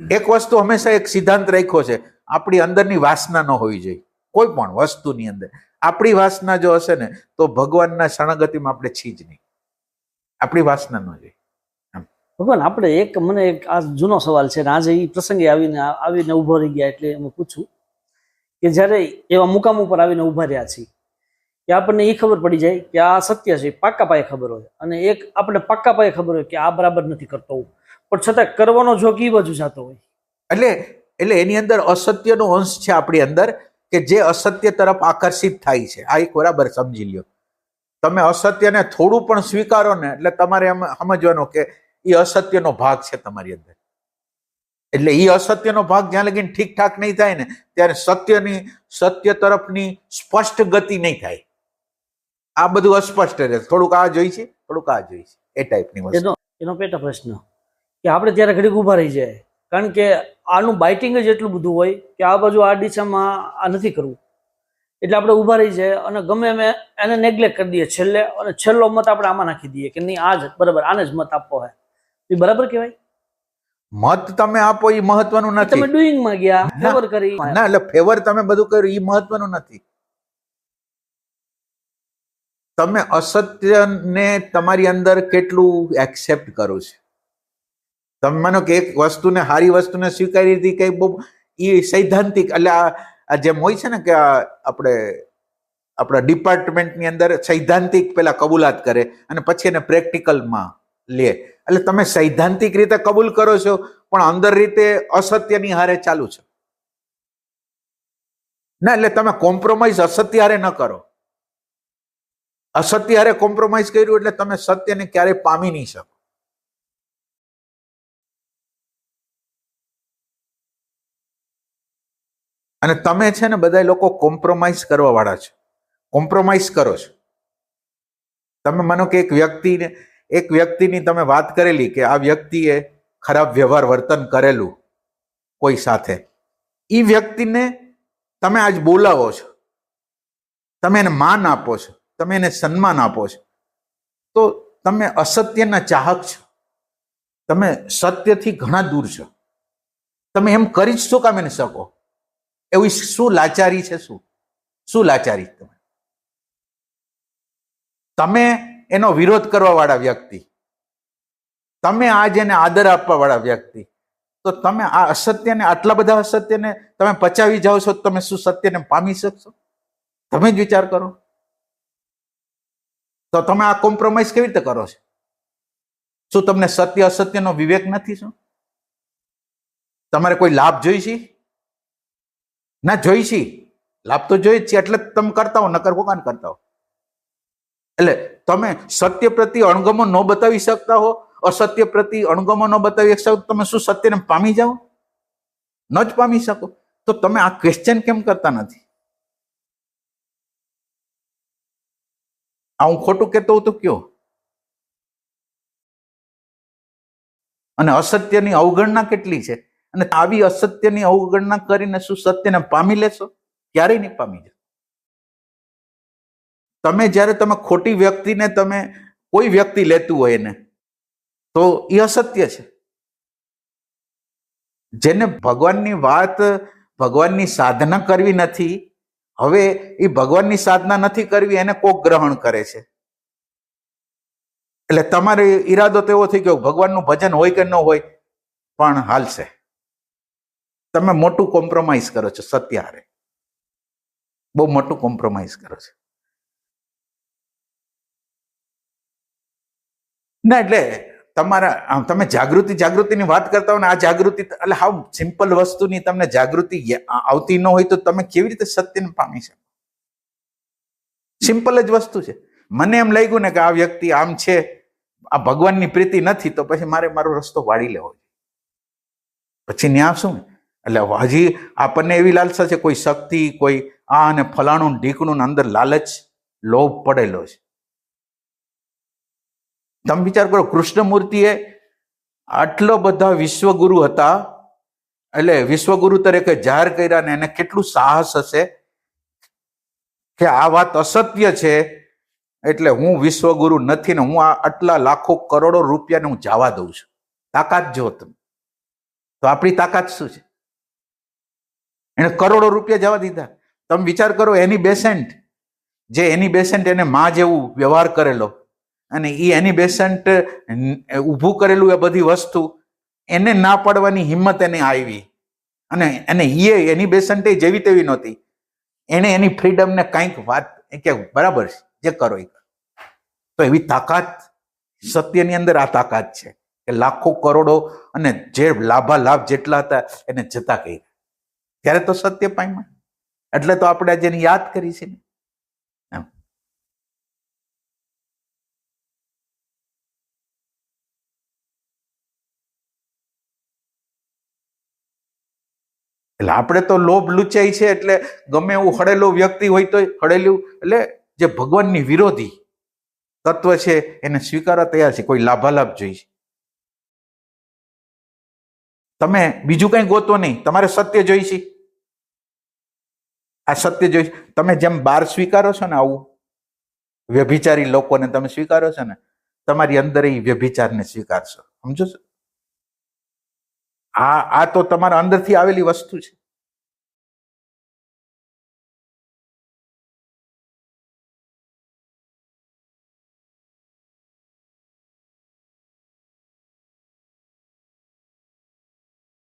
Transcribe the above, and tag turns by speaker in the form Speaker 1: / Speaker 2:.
Speaker 1: એક વસ્તુ હંમેશા એક સિદ્ધાંત રાખ્યો છે, આપણી અંદરની વાસના ન હોવી જોઈએ. કોઈ પણ વસ્તુની અંદર. આપણી વાસના જો હશે ને, તો ભગવાનના શરણગતિમાં આપણે છી જ નહીં. આપણી વાસના ન જોઈએ.
Speaker 2: ભગવાન, આપણે એક મને એક આ જૂનો સવાલ છે આજે એ પ્રસંગે આવીને આવીને ઊભો રહી ગયા એટલે હું પૂછું કે જ્યારે એવા મુકામ ઉપર આવીને ઊભા રહ્યા છીએ, કે આપણને એ ખબર પડી જાય કે આ સત્ય છે પાક્કા પાયે ખબર હોય. અને એક આપણે પાક્કા પાયે ખબર હોય કે આ બરાબર નથી કરતો હું. પણ છતાં કરવાનો જોગ એ બાજુ જતો હોય.
Speaker 1: એટલે એટલે એની અંદર અસત્યનો અંશ છે આપણી અંદર કે જે અસત્ય તરફ આકર્ષિત થાય છે. આ એક બરાબર સમજી લ્યો. તમે અસત્યને થોડું પણ સ્વીકારો ને એટલે તમારે એમ સમજવાનું કે એ અસત્યનો ભાગ છે તમારી અંદર. એટલે એ અસત્યનો ભાગ જ્યાં લગીને ઠીકઠાક નહીં થાય ને ત્યારે સત્યની સત્ય તરફની સ્પષ્ટ ગતિ નહીં થાય. આ બધું અસ્પષ્ટ રહે. થોડુંક આ જોઈ છે થોડુંક આ જોઈ છે. એ ટાઈપની વસ્તુ.
Speaker 2: એનો એનો પેટા પ્રશ્ન. કે આપણે ત્યારે ઘડીક ઊભા રહી જાય. કારણ કે આનું બાઇટિંગ જ એટલું બધું હોય કે આ બાજુ આ દિશામાં આ નથી કરવું. એટલે આપણે ઊભા રહી જાય અને ગમે અમે એને નેગ્લેક્ટ કરી દઈએ છેલ્લે અને છેલ્લો મત આપણે આમાં નાખી દઈએ કે નહીં આ જ બરાબર આને જ મત આપવો હોય એ બરાબર કહેવાય?
Speaker 1: મત તમે આપો એ મહત્વનું
Speaker 2: તમે ડુઈંગમાં ગયા. ફેવર કરી.
Speaker 1: ના એટલે ફેવર તમે બધું કર્યું એ મહત્વનું નથી. તમે અસત્યને તમારી અંદર કેટલું એક્સેપ્ટ કરો છો? તમે માનો કે એક વસ્તુને, સારી વસ્તુને સ્વીકારી હતી કઈ બહુ, એ સૈદ્ધાંતિક, એટલે આ જેમ હોય છે ને કે આપણે, આપણા ડિપાર્ટમેન્ટની અંદર સૈદ્ધાંતિક પેલા કબૂલાત કરે અને પછી એને પ્રેક્ટિકલમાં લે. એટલે તમે સૈદ્ધાંતિક રીતે કબૂલ કરો છો, પણ અંદર રીતે અસત્યની હારે ચાલુ છે. ના, એટલે તમે કોમ્પ્રોમાઇઝ અસત્ય હારે ન કરો. અસત્ય હારે કોમ્પ્રોમાઇઝ કર્યું એટલે તમે સત્યને ક્યારેય પામી નહીં શકો. અને તમે છે ને બધા લોકો કોમ્પ્રોમાઇઝ કરવાવાળા છો. કોમ્પ્રોમાઇઝ કરો છો. તમે માનો કે એક વ્યક્તિને, એક વ્યક્તિની તમે વાત કરેલી કે આ વ્યક્તિએ ખરાબ વ્યવહાર વર્તન કરેલું કોઈ સાથે. એ વ્યક્તિને તમે આજ બોલાવો છો. તમે એને માન આપો છો. તમે એને સન્માન આપો છો. તો તમે અસત્યના ચાહક છો. તમે સત્યથી ઘણા દૂર છો. તમે એમ કરી જ શું કામ એને શકો? એવી શું લાચારી છે શું? શું લાચારી તમે તમે એનો વિરોધ કરવા વાળા વ્યક્તિ. તમે આ જેને આદર આપવા વાળા વ્યક્તિ. તો તમે આ અસત્યને, આટલા બધા અસત્યને તમે પચાવી જાઓ છો તમે શું સત્યને પામી શકશો? તમે જ વિચાર કરો. તો તમે આ કોમ્પ્રોમાઇઝ કેવી રીતે કરો છો? શું તમને સત્ય અસત્યનો વિવેક નથી શું? તમારે કોઈ લાભ જોઈ છે ના, જોઈ છી. લાભ તો જોઈ જ છે, એટલે તમે કરતા હો, નકર કોકાન કરતા હો. એટલે તમે સત્ય પ્રતિ અણગમો ન બતાવી શકતા હો, અસત્ય પ્રતિ અણગમો ન બતાવી શકો તમે શું સત્યને પામી જાઓ? ન જ પામી શકો. તો તમે આ ક્વેશ્ચન કેમ કરતા નથી? આ હું ખોટું કહેતો હોઉં તો કયો? અને અસત્યની અવગણના કેટલી છે? અને આવી અસત્યની અવગણના કરીને શું સત્યને પામી લેશો? ક્યારેય નહીં પામી જાઓ તમે જ્યારે તમે ખોટી વ્યક્તિને તમે કોઈ વ્યક્તિ લેતું હોય એને, તો એ અસત્ય છે. જેને ભગવાનની વાત, ભગવાનની સાધના કરવી નથી, હવે એ ભગવાનની સાધના નથી કરવી, એને કોક ગ્રહણ કરે છે. એટલે તમારે ઈરાદો તો એવો થઈ ગયો, ભગવાનનું ભજન હોય કે ન હોય, પણ હાલશે. તમે મોટું કોમ્પ્રોમાઇઝ કરો છો સત્ય હારે બહુ મોટું કોમ્પ્રોમાઇઝ કરો છો. ના, એટલે તમારા તમે જાગૃતિ, જાગૃતિની વાત કરતા હો ને, આ જાગૃતિ, એટલે હાવ સિમ્પલ વસ્તુની તમને જાગૃતિ આવતી ન હોય તો તમે કેવી રીતે સત્યને પામી શકો? સિમ્પલ જ વસ્તુ છે. મને એમ લાગ્યું ને કે આ વ્યક્તિ આમ છે, આ ભગવાનની પ્રીતિ નથી, તો પછી મારે મારો રસ્તો વાળી લેવો જોઈએ. પછી ન્યા શું? એટલે હજી આપણને એવી લાલસા છે, કોઈ શક્તિ, કોઈ આ અને ફલાણું ઢીકણું અંદર લાલચ, લોભ પડેલો છે. તમે વિચાર કરો, કૃષ્ણમૂર્તિએ આટલો બધા વિશ્વગુરુ હતા, એટલે વિશ્વગુરુ તરીકે જાહેર કર્યા ને એને કેટલું સાહસ હશે? કે આ વાત અસત્ય છે, એટલે હું વિશ્વગુરુ નથી ને હું આ આટલા લાખો કરોડો રૂપિયાને હું જવા દઉં છું. તાકાત જો તમે. તો આપણી તાકાત શું છે? એને કરોડો રૂપિયા જવા દીધા. તમે વિચાર કરો, એની બેસન્ટ, જે એની બેસન્ટ એને માં જેવું વ્યવહાર કરેલો અને એ એની બેસન્ટ ઊભું કરેલું એ બધી વસ્તુ, એને ના પાડવાની હિંમત એને આવી. અને એને એ એની બેસન્ટ જેવી તેવી નહોતી. એને એની ફ્રીડમને કાંઈક વાત કે બરાબર છે, જે કરો એ તો એવી તાકાત, સત્યની અંદર આ તાકાત છે કે લાખો કરોડો અને જે લાભા લાભ જેટલા હતા એને જતા કહી ત્યારે તો સત્ય પામ્યા. એટલે તો આપણે જેની યાદ કરી છે. એટલે આપણે તો લોભ લુચાઈ છે એટલે ગમે એવું હળેલો વ્યક્તિ હોય તો હળેલું, એટલે જે ભગવાનની વિરોધી તત્વ છે એને સ્વીકારવા તૈયાર છે, કોઈ લાભાલાભ જોઈએ તમે બીજું કઈ ગોતો નહીં. તમારે સત્ય જોઈશે. આ સત્ય જોઈશે. તમે જેમ બાર સ્વીકારો છો ને આવું, વ્યભિચારી લોકોને તમે સ્વીકારો છો ને, તમારી અંદર એ વ્યભિચારને સ્વીકારશો. સમજો છો? આ આ તો તમારા અંદરથી આવેલી વસ્તુ છે.